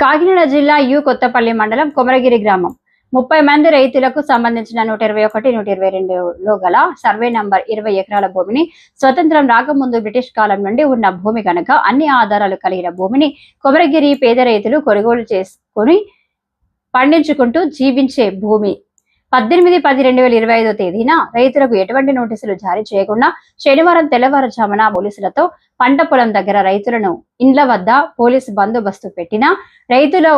కాకినాడ జిల్లా యు కొత్తపల్లి మండలం కొమరగిరి గ్రామం. ముప్పై మంది రైతులకు సంబంధించిన నూట ఇరవై ఒకటి నూట ఇరవై రెండులో గల సర్వే నంబర్ ఇరవై ఎకరాల భూమిని స్వతంత్రం రాకముందు బ్రిటిష్ కాలం నుండి ఉన్న భూమి కనుక అన్ని ఆధారాలు కలిగిన భూమిని కొమరగిరి పేద రైతులు కొనుగోలు చేసుకుని పండించుకుంటూ జీవించే భూమి. పద్దెనిమిది పది రెండు వేల ఇరవై ఐదో తేదీన రైతులకు ఎటువంటి నోటీసులు జారీ చేయకుండా శనివారం తెల్లవారుజామున పోలీసులతో పంట పొలం దగ్గర రైతులను ఇండ్ల వద్ద పోలీసు బందోబస్తు పెట్టిన రైతుల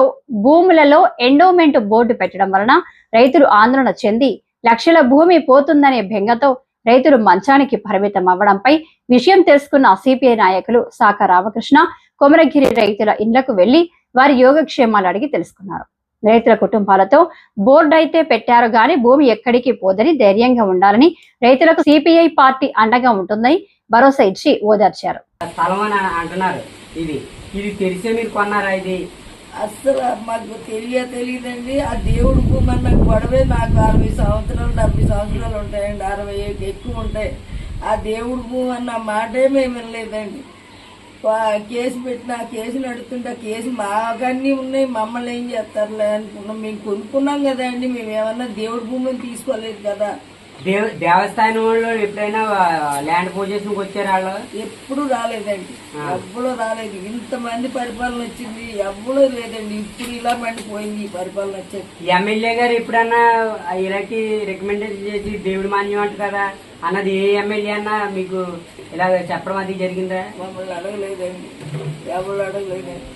భూములలో ఎండోమెంట్ బోర్డు పెట్టడం వలన రైతులు ఆందోళన చెంది లక్షల భూమి పోతుందనే బెంగతో రైతులు మంచానికి పరిమితం అవ్వడంపై విషయం తెలుసుకున్న సిపిఐ నాయకులు సాక రామకృష్ణ కొమరగిరి రైతుల ఇండ్లకు వెళ్ళి వారి యోగక్షేమాలు అడిగి తెలుసుకున్నారు. రైతుల కుటుంబాలతో బోర్డు అయితే పెట్టారు గాని భూమి ఎక్కడికి పోదని ధైర్యంగా ఉండాలని రైతులకు సిపిఐ పార్టీ అండగా ఉంటుందని భరోసా ఇచ్చి ఓదార్చారు. అంటున్నారు ఇది. ఇది తెలిసే మీరు కొన్నారా ఇది? అస్సలు మాకు తెలియ తెలియదండి. ఆ దేవుడు భూమి నాకు గొడవే నాకు అరవై సంవత్సరాలు డెబ్బై సంవత్సరాలు ఉంటాయండి. అరవై ఎక్కువ ఉంటాయి. ఆ దేవుడు భూమి అన్న మాటే మేము వినలేదండి. కేసు పెట్టిన ఆ కేసు నడుస్తుంటే ఆ కేసు మాకన్నీ ఉన్నాయి మమ్మల్ని ఏం చేస్తారులే అనుకున్నాం. మేము కొనుక్కున్నాం కదండి మేము ఏమన్నా దేవుడి భూమిని తీసుకోలేదు కదా. దేవ దేవస్థానం వాళ్ళు ఎప్పుడైనా ల్యాండ్ పొజిషన్కి వచ్చారు వాళ్ళు? ఎప్పుడు రాలేదండి. ఎప్పుడు రాలేదు. ఇంతమంది పరిపాలన వచ్చింది ఎవ్వడూ లేదండి. ఇప్పుడు ఇలా మండిపోయింది ఈ పరిపాలన వచ్చేది ఎమ్మెల్యే గారు ఎప్పుడన్నా ఇలాంటి రికమెండేషన్ చేసి దేవుడి మాన్యం అంట కదా అన్నది ఏ ఎమ్మెల్యే అన్నా మీకు ఇలా చెప్పడం అది జరిగిందా? మమ్మల్ని అడగలేదండి. ఎవరు అడగలేదండి.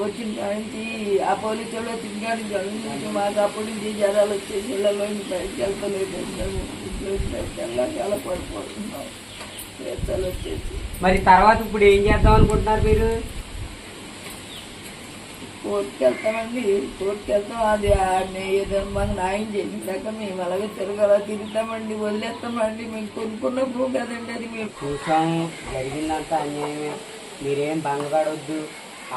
వచ్చిన కాంచి ఆ పోలీసు వాళ్ళు వచ్చిన మాకు అప్పటి నుంచి జ్వరాలు వచ్చేసి ఇళ్ళలో నుంచి బయటకు వెళ్తలేదండి మేము ఇంట్లో నుంచి బయటకు వెళ్ళాక ఎలా పడిపోతున్నాం. వేసాలు వచ్చేసి. మరి తర్వాత ఇప్పుడు ఏం చేద్దాం అనుకుంటున్నారు మీరు? కోర్టుకి వెళ్తామండి కోర్టుకి వెళ్తాం అది ఆడిని ఏదో మాకు న్యాయం చేయించాక మేము అలాగే తిరగలా తిరుగుతామండి వదిలేస్తామండి. మేము కొనుక్కున్న భూ కదండి అది మీరు. చూసాము జరిగిందంత అన్యాయమే. మీరేం భంగపడవద్దు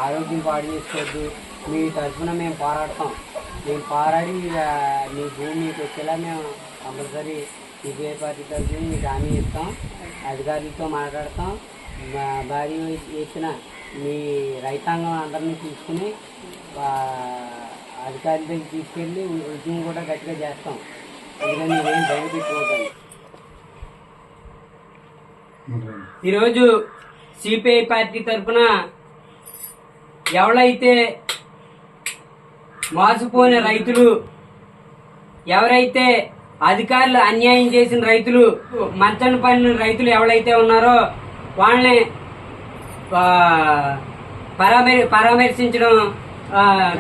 ఆరోగ్యం పాడు చేసుకోవద్దు. మీ తరఫున మేము పోరాడతాం. మేము పోరాడి మీ భూమి మీకు వచ్చేలా మేము కంపల్సరీ సిపిఐ పార్టీ తరఫున మీకు హామీ ఇస్తాం. అధికారులతో మాట్లాడతాం. మా భారీ ఎత్తున మీ రైతాంగం అందరినీ తీసుకుని ఆ, అధికారుల తీసుకెళ్ళి ఉద్యమం కూడా గట్టిగా చేస్తాం. అందుకని మీరేం భయం ఈరోజు సిపిఐ పార్టీ తరఫున ఎవరైతే మోసపోయిన రైతులు ఎవరైతే అధికారులు అన్యాయం చేసిన రైతులు మంచన పడిన రైతులు ఎవరైతే ఉన్నారో వాళ్ళని పరామర్ పరామర్శించడం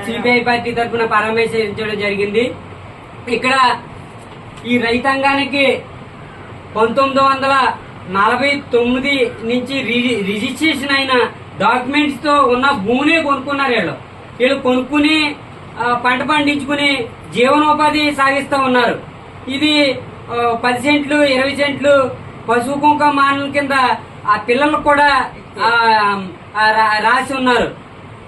సిపిఐ పార్టీ తరఫున పరామర్శించడం జరిగింది. ఇక్కడ ఈ రైతాంగానికి పంతొమ్మిది వందల నలభై తొమ్మిది నుంచి రిజి- రిజిస్ట్రేషన్ అయిన డాక్యుమెంట్స్తో ఉన్న భూమిని కొనుక్కున్నారు వీళ్ళు. వీళ్ళు కొనుక్కుని పంట పండించుకుని జీవనోపాధి సాగిస్తూ ఉన్నారు. ఇది పది సెంట్లు ఇరవై సెంట్లు పశువు కుంకుమ మానల కింద ఆ పిల్లలు కూడా రా- రాసి ఉన్నారు.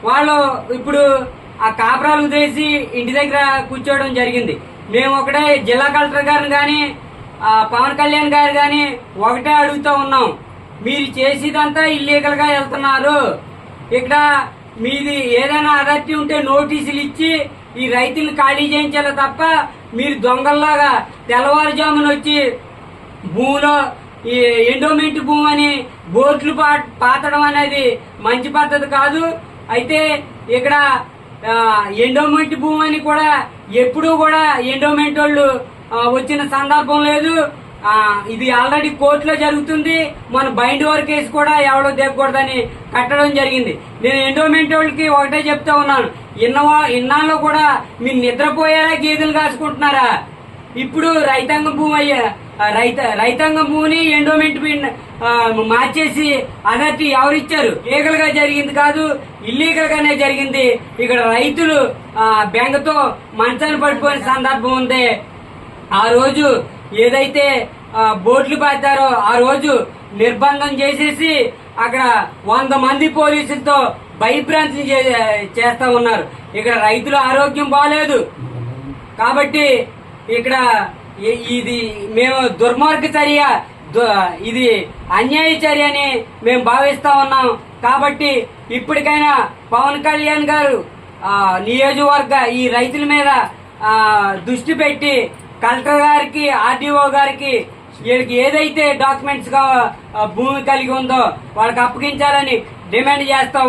వాళ్ళు ఇప్పుడు ఆ కాపురాలు వదిలేసి ఇంటి దగ్గర కూర్చోవడం జరిగింది. మేము ఒకటే జిల్లా కలెక్టర్ గారిని కానీ పవన్ కళ్యాణ్ గారు కానీ ఒకటే అడుగుతూ ఉన్నాం. మీరు చేసేదంతా ఇల్లీగల్గా వెళ్తున్నారు. ఇక్కడ మీది ఏదైనా అథారిటీ ఉంటే నోటీసులు ఇచ్చి ఈ రైతులు ఖాళీ చేయించాలి తప్ప మీరు దొంగల్లాగా తెల్లవారుజామున వచ్చి భూమిలో ఈ ఎండోమెంట్ భూమి అని బోట్లు పా- పాతడం అనేది మంచి పద్ధతి కాదు. అయితే ఇక్కడ ఎండోమెంట్ భూమి అని కూడా ఎప్పుడూ కూడా ఎండోమెంట్ వాళ్ళు వచ్చిన సందర్భం లేదు. ఇది ఆల్రెడీ కోర్టులో జరుగుతుంది. మన బైండ్ వర్ కేసు కూడా ఎవడో దేవకూడదని కట్టడం జరిగింది. నేను ఎండోమెంట్ వాళ్ళకి ఒకటే చెప్తా ఉన్నాను. ఇన్నవా ఇన్నాళ్ళు కూడా మీరు నిద్రపోయేలా గేదెలు కాసుకుంటున్నారా ఇప్పుడు రైతాంగ భూమి అయ్యా రైత రైతాంగ భూమిని ఎండోమెంట్ బిన్- మార్చేసి అదట్టి ఎవరిచ్చారు? లీగల్గా జరిగింది కాదు ఇల్లీగల్ గానే జరిగింది. ఇక్కడ రైతులు ఆ, బెంగతో మంచాన్ని పడిపోయిన సందర్భం ఉంది. ఆ రోజు ఏదైతే బోట్లు పాతారో ఆ రోజు నిర్బంధం చేసేసి అక్కడ వంద మంది పోలీసులతో భయభ్రాంతి చే- చేస్తా ఉన్నారు. ఇక్కడ రైతుల ఆరోగ్యం బాగాలేదు కాబట్టి ఇక్కడ ఇది మేము దుర్మార్గ చర్య దు- ఇది అన్యాయ చర్య అని మేము భావిస్తా ఉన్నాం. కాబట్టి ఇప్పటికైనా పవన్ కళ్యాణ్ గారు నియోజకవర్గ ఈ రైతుల మీద దృష్టి పెట్టి కలెక్టర్ గారికి ఆర్డీఓ గారికి వీళ్ళకి ఏదైతే డాక్యుమెంట్స్ భూమి కలిగి ఉందో వాళ్ళకి అప్పగించాలని డిమాండ్ చేస్తా